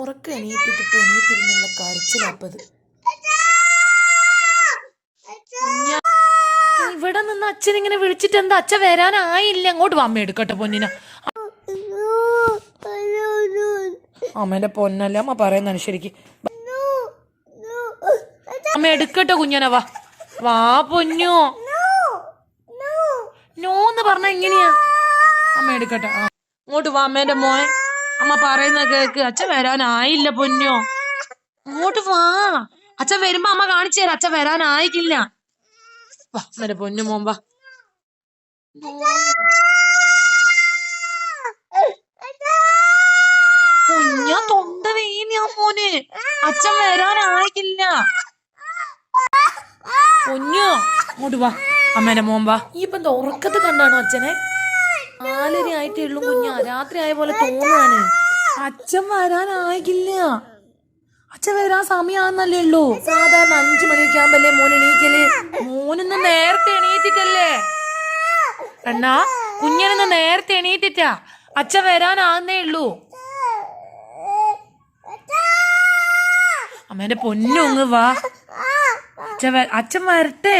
ഉറക്കം എണീറ്റിട്ട് ഇപ്പൊ എണീറ്റിരുന്നുള്ള കരച്ചിലപ്പത്. ഇവിടെ നിന്ന് അച്ഛൻ ഇങ്ങനെ വിളിച്ചിട്ട് എന്താ? അച്ഛൻ വരാനായില്ല. അങ്ങോട്ട് വമ്മ എടുക്കട്ടെ പൊന്നിന. അമ്മേന്റെ പൊന്നല്ല അമ്മ പറയുന്ന ശരിക്ക് അമ്മ എടുക്കട്ടെ കുഞ്ഞനെ വാ. വാ പൊന്നോ. നോന്ന് പറഞ്ഞ എങ്ങനെയാ? അമ്മ എടുക്കട്ടെ. അങ്ങോട്ട് വാ അമ്മേന്റെ മോൻ. അമ്മ പറയുന്ന കേക്ക് അച്ഛൻ വരാനായില്ല പൊന്നോ. അങ്ങോട്ട് വാ. അച്ഛൻ വരുമ്പോ അമ്മ കാണിച്ചു തരാം അച്ഛൻ വരാനായിക്കില്ല വാ എന്റെ പൊന്നു മോൻ വാ. തൊണ്ട തൊണ്ട ആ മോന്. അച്ഛൻ വരാനായിക്കില്ല പൊന്നോ ഇങ്ങോട്ട് വാ. അമ്മേന്റെ മോൻ വാ. ഈ ഇപ്പൊ ഉറക്കത്ത് കണ്ടാണോ അച്ഛനെ? നാലര ആയിട്ടേ ഉള്ളൂ കുഞ്ഞ. രാത്രി ആയ പോലെ തോന്നുവാണ് അച്ഛൻ വരാനായില്ല. അച്ഛൻ വരാൻ സമയാന്നല്ലേ ഉള്ളൂ. സാധാരണ അഞ്ചു മണിയൊക്കെ ആകുമ്പല്ലേ മോൻ എണീക്കൽ? മോനൊന്ന് നേരത്തെ എണീറ്റിട്ടല്ലേ? അണ്ണാ കുഞ്ഞനൊന്ന് നേരത്തെ എണീറ്റിട്ടാ. അച്ഛൻ വരാനാകുന്നേ ഉള്ളൂ. അമ്മേന്റെ പൊന്നൊങ്ങ് വാ. അച്ഛൻ അച്ഛൻ വരട്ടെ.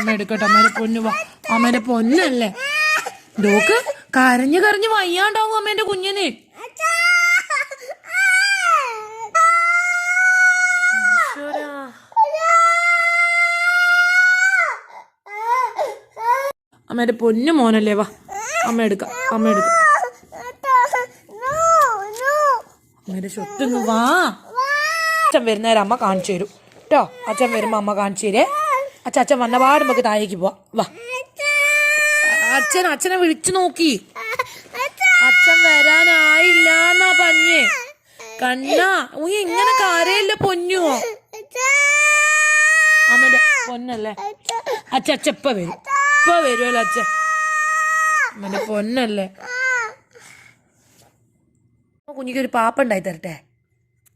അമ്മ എടുക്കട്ടെ അമ്മേന്റെ പൊന്നു വാ. അമ്മേന്റെ പൊന്നല്ലേ. ഡോക്ക് കരഞ്ഞു കരഞ്ഞു വയ്യാണ്ടാവും അമ്മേന്റെ കുഞ്ഞിന്. അമ്മേന്റെ പൊന്നു മോനല്ലേ വാ. അമ്മ എടുക്ക അമ്മ എടുക്ക. അമ്മേന്റെ ചൊത്തുന്നു വാ. അച്ഛൻ വരുന്നേരം അമ്മ കാണിച്ചു തരും. കേട്ടോ അച്ഛൻ വരുമ്പോ അമ്മ കാണിച്ചു തരേ. അച്ഛൻ അച്ഛൻ വന്ന പാടുമ്പോ താഴേക്ക് പോവാ. വാ. അച്ഛൻ അച്ഛനെ വിളിച്ചു നോക്കി. അച്ഛൻ വരാനായില്ല എന്നാ പഞ്ഞെ. കണ്ണ ഉയ്യ് ഇങ്ങനെ കരയല്ല പൊന്നുവോ അമ്മന്റെ പൊന്നല്ലേ? അച്ഛ അച്ഛ ഇപ്പൊ വരും. ഇപ്പൊ വരുമല്ലോ അച്ഛ. അമ്മന്റെ പൊന്നല്ലേ? കുഞ്ഞിക്ക് ഒരു പാപ്പ ഉണ്ടായി തരട്ടെ.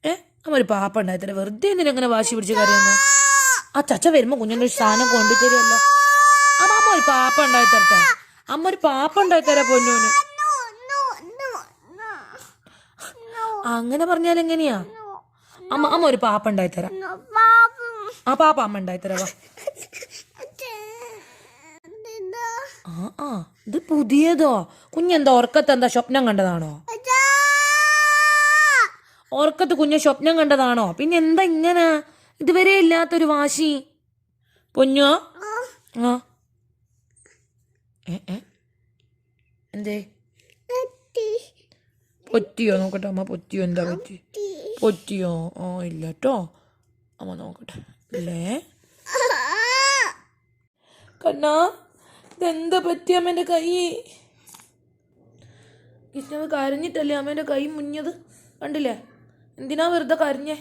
ഏ? അമ്മ ഒരു പാപ്പ ഉണ്ടായി തരാം വെറുതെ എന്തിനാ ഇങ്ങനെ വാശി പിടിച്ച് കറിയുന്ന ആ ചച്ച വരുമ്പോ കുഞ്ഞിന്റെ ഒരു സാധനം കൊണ്ടുതരുമല്ലോ അമ്മ അമ്മ ഒരു പാപ്പ ഉണ്ടായി തരട്ടെ. അമ്മ ഒരു പാപ്പ ഉണ്ടായി തരാ പൊന്നൂന് അങ്ങനെ പറഞ്ഞാൽ എങ്ങനെയാ? അമ്മ അമ്മ ഒരു പാപ്പ ഉണ്ടായി തരാം ആ പാപ്പ അമ്മ ഉണ്ടായിത്തരാ വാ. ആ ആ ഇത് പുതിയതോ? കുഞ്ഞെന്താ ഉറക്കത്ത് എന്താ സ്വപ്നം കണ്ടതാണോ? ഉറക്കത്ത് കുഞ്ഞ സ്വപ്നം കണ്ടതാണോ? പിന്നെ എന്താ ഇങ്ങനെ? ഇതുവരെ ഇല്ലാത്തൊരു വാശി. പൊന്നോ? ആ. എന്തേ പൊറ്റിയോ നോക്കട്ടെ അമ്മ പൊറ്റിയോ എന്താ പറ്റി പൊറ്റിയോ ഓ ഇല്ല കേട്ടോ അമ്മ നോക്കട്ടെ അല്ലേ കണ്ണാ ഇതെന്താ പറ്റി അമ്മേന്റെ കൈ കൃഷ്ണവ് കരഞ്ഞിട്ടല്ലേ അമ്മേന്റെ കൈ മുഞ്ഞത് കണ്ടില്ലേ? എന്തിനാ വെറുതെ കരഞ്ഞേ?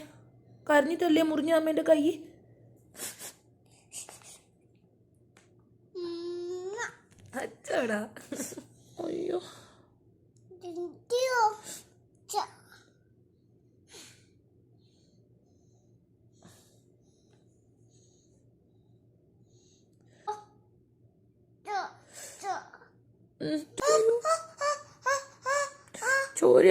കരഞ്ഞിട്ടല്ലേ മുറിഞ്ഞ അമ്മേന്റെ കൈ അച്ചടാ അയ്യോ ചോര